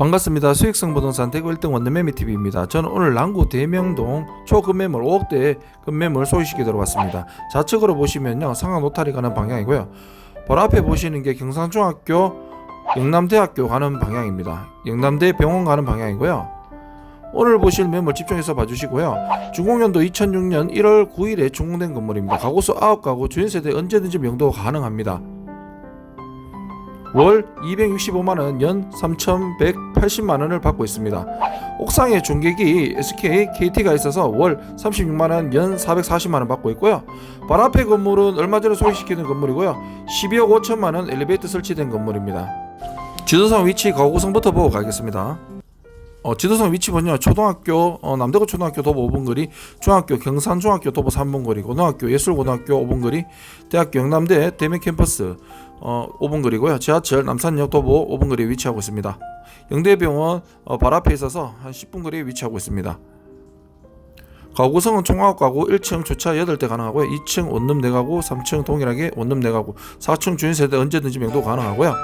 반갑습니다. 수익성 부동산 대구 1등 원룸매매 TV입니다. 저는 오늘 남구 대명동 초급매물 5억대 급매물 소유시켜 들어왔습니다. 좌측으로 보시면요 상하 노타리 가는 방향이고요. 바로 앞에 보시는 게 경상중학교 영남대학교 가는 방향입니다. 영남대 병원 가는 방향이고요. 오늘 보실 매물 집중해서 봐주시고요. 중공년도 2006년 1월 9일에 준공된 건물입니다. 가구수 9가구 주인세대 언제든지 명도 가능합니다. 월 265만원, 연 3,180만원을 받고 있습니다. 옥상에 중계기 SK, KT가 있어서 월 36만원, 연 440만원 받고 있고요. 발 앞에 건물은 얼마 전에 소개시키는 건물이고요. 12억 5천만원 엘리베이터 설치된 건물입니다. 지도상 위치 가구성부터 보고 가겠습니다. 어, 지도상 위치는요 초등학교 어, 남대구 초등학교 도보 5분 거리 중학교 경산 중학교 도보 3분 거리 고등학교 예술고등학교 5분 거리 대학교 영남대 대면 캠퍼스 어, 5분 거리고요. 지하철 남산역 도보 5분 거리에 위치하고 있습니다. 영대병원 어, 바로 앞에 있어서 한 10분 거리에 위치하고 있습니다. 가구성은 총합 가구 1층 주차 8대 가능하고요. 2층 원룸 4가구 3층 동일하게 원룸 4가구 4층 주인세대 언제든지 명도 가능하고요.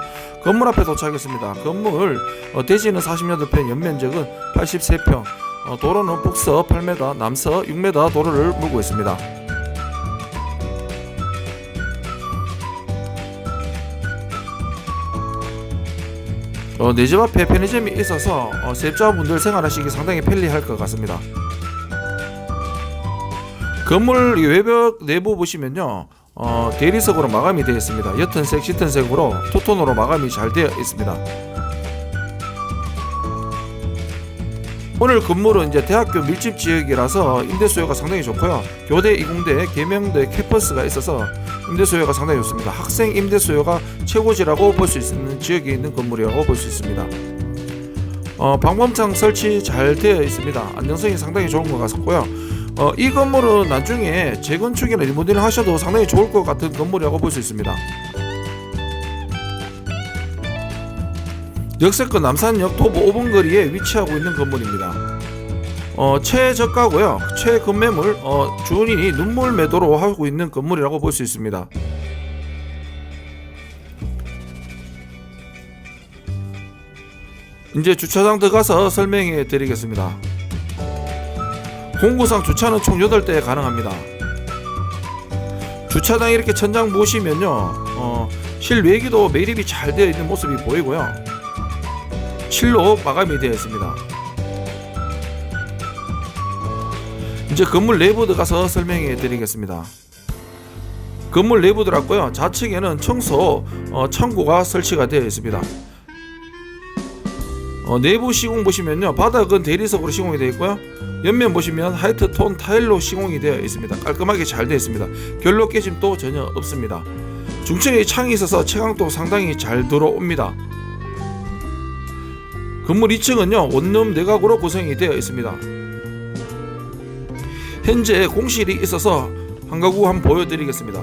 건물 앞에 도착했습니다. 건물 어, 대지는 48평, 연면적은 83평, 어, 도로는 북서 8m, 남서 6m 도로를 물고 있습니다. 어, 내 집 앞에 편의점이 있어서 어, 세입자분들 생활하시기 상당히 편리할 것 같습니다. 건물 이 외벽 내부 보시면요. 어, 대리석으로 마감이 되어 있습니다. 옅은 색, 짙은 색으로 투톤으로 마감이 잘 되어 있습니다. 오늘 건물은 이제 대학교 밀집 지역이라서 임대 수요가 상당히 좋고요. 교대, 이공대, 계명대 캠퍼스가 있어서 임대 수요가 상당히 좋습니다. 학생 임대 수요가 최고지라고 볼 수 있는 지역에 있는 건물이라고 볼 수 있습니다. 어, 방범창 설치 잘 되어 있습니다. 안정성이 상당히 좋은 것 같고요. 어, 이 건물은 나중에 재건축이나 리모델링 하셔도 상당히 좋을 것 같은 건물이라고 볼 수 있습니다. 역세권 남산역 도보 5분 거리에 위치하고 있는 건물입니다. 어, 최저가고요. 최근매물 어, 주인이 눈물 매도로 하고 있는 건물이라고 볼 수 있습니다. 이제 주차장 들어가서 설명해 드리겠습니다. 공구상 주차는 총 8대 가능합니다. 주차장 이렇게 천장 보시면요. 어, 실외기도 매립이 잘 되어 있는 모습이 보이고요. 실로 마감이 되어 있습니다. 이제 건물 내부 들어가서 설명해 드리겠습니다. 건물 내부 들어갔고요. 좌측에는 청소 어, 창고가 설치가 되어 있습니다. 어, 내부 시공 보시면요. 바닥은 대리석으로 시공이 되어 있고요. 옆면 보시면 하이트 톤 타일로 시공이 되어 있습니다. 깔끔하게 잘 되어 있습니다. 결로 깨짐도 전혀 없습니다. 중층에 창이 있어서 채광도 상당히 잘 들어옵니다. 건물 2층은요 원룸 내각으로 구성이 되어 있습니다. 현재 공실이 있어서 한 가구 한번 보여드리겠습니다.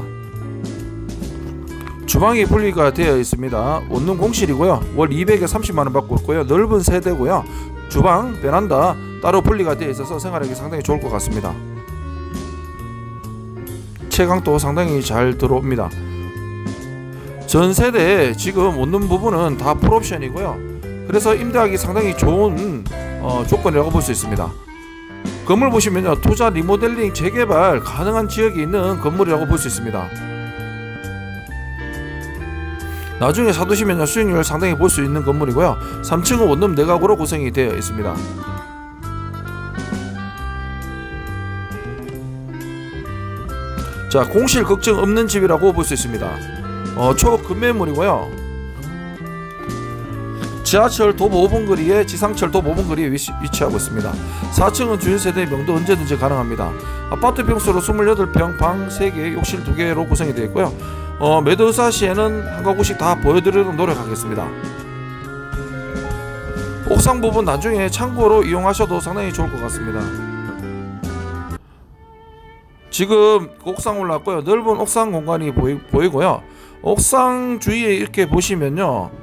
주방이 분리가 되어 있습니다. 원룸 공실이고요. 월 200에 30만 원 받고 있고요. 넓은 세대고요. 주방, 베란다 따로 분리가 되어 있어서 생활하기 상당히 좋을 것 같습니다. 채광도 상당히 잘 들어옵니다. 전 세대 지금 원룸 부분은 다 풀옵션이고요. 그래서 임대하기 상당히 좋은 어, 조건이라고 볼 수 있습니다. 건물 보시면요 투자 리모델링 재개발 가능한 지역이 있는 건물이라고 볼 수 있습니다. 나중에 사두시면 수익률 상당히 볼 수 있는 건물이고요. 3층은 원룸 내각으로 구성이 되어 있습니다. 자 공실 걱정 없는 집이라고 볼 수 있습니다. 어, 초급매물이고요. 지하철 도보 5분 거리에 지상철 도보 5분 거리에 위치, 위치하고 있습니다. 4층은 주인 세대 명도 언제든지 가능합니다. 아파트 평수로 28평, 방 3개, 욕실 2개로 구성이 되어 있고요. 어, 매도사 시에는 한 가구씩 다 보여드리도록 노력하겠습니다. 옥상 부분 나중에 창고로 이용하셔도 상당히 좋을 것 같습니다. 지금 옥상 올랐고요. 넓은 옥상 공간이 보이, 보이고요. 옥상 주위에 이렇게 보시면요.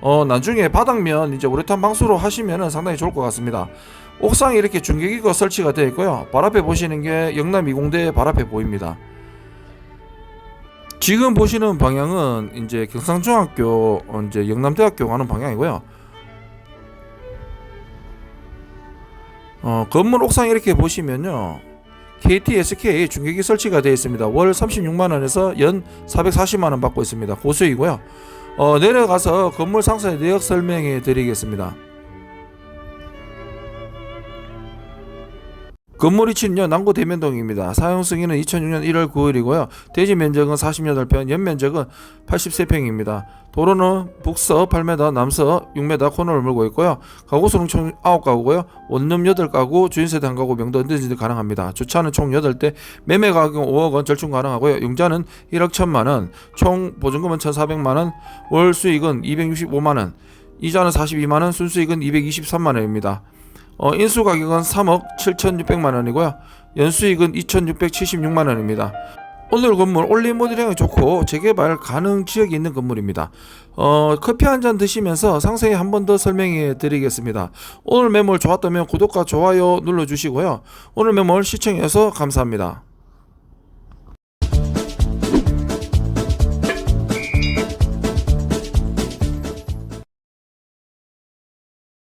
어 나중에 바닥면 이제 우레탄 방수로 하시면은 상당히 좋을 것 같습니다. 옥상에 이렇게 중계기가 설치가 되어 있고요. 발 앞에 보시는 게 영남 2공대 발 앞에 보입니다. 지금 보시는 방향은 이제 경상중학교 어, 이제 영남대학교 가는 방향이고요. 어, 건물 옥상 이렇게 보시면요. KT SK 중계기 설치가 되어 있습니다. 월 36만 원에서 연 440만 원 받고 있습니다. 고수이고요. 어, 내려가서 건물 상세 내역 설명해 드리겠습니다. 건물 위치는요 남구 대면동입니다. 사용 승인은 2006년 1월 9일이고요. 대지 면적은 48평, 연 면적은 83평입니다. 도로는 북서 8m, 남서 6m 코너를 물고 있고요. 가구 수는 총 9가구고요. 원룸 8가구, 주인세대 1가구, 명도 언제든지 가능합니다. 주차는 총 8대, 매매 가격은 5억 원 절충 가능하고요. 융자는 1억 1천만 원, 총 보증금은 1,400만 원, 월 수익은 265만 원, 이자는 42만 원, 순수익은 223만 원입니다. 어, 인수 가격은 3억 7,600만 원이고요. 연수익은 2,676만 원입니다. 오늘 건물 올림 모델형이 좋고 재개발 가능 지역이 있는 건물입니다. 어, 커피 한 잔 드시면서 상세히 한 번 더 설명해 드리겠습니다. 오늘 매물 좋았다면 구독과 좋아요 눌러 주시고요. 오늘 매물 시청해서 감사합니다.